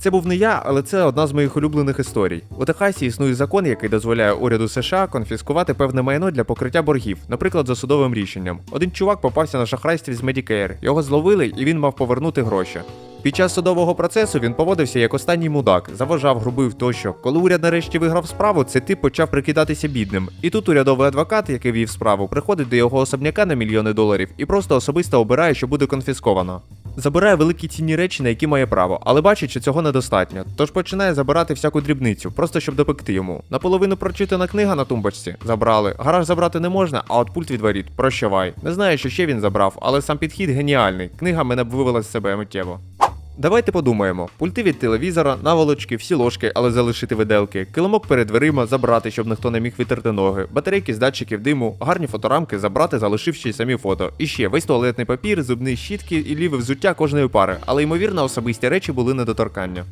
Це був не я, але це одна з моїх улюблених історій. У Техасі існує закон, який дозволяє уряду США конфіскувати певне майно для покриття боргів, наприклад, за судовим рішенням. Один чувак попався на шахрайстві з Medicare, його зловили і він мав повернути гроші. Під час судового процесу він поводився як останній мудак, заважав, грубив тощо. Коли уряд нарешті виграв справу, цей тип почав прикидатися бідним. І тут урядовий адвокат, який вів справу, приходить до його особняка на мільйони доларів і просто особисто обирає, що буде конфісковано. Забирає великі цінні речі, на які має право, але бачить, що цього недостатньо. Тож починає забирати всяку дрібницю, просто щоб допекти йому. Наполовину прочитана книга на тумбочці забрали. Гараж забрати не можна, а от пульт від воріт прощавай. Не знаю, що ще він забрав, але сам підхід геніальний. Книга мене б вивела з себе миттєво. Давайте подумаємо: пульти від телевізора, наволочки, всі ложки, але залишити виделки, килимок перед дверима забрати, щоб ніхто не міг витерти ноги, батарейки з датчиків диму, гарні фоторамки забрати, залишивши самі фото. І ще весь туалетний папір, зубні щітки і ліве взуття кожної пари, але ймовірно особисті речі були недоторкання.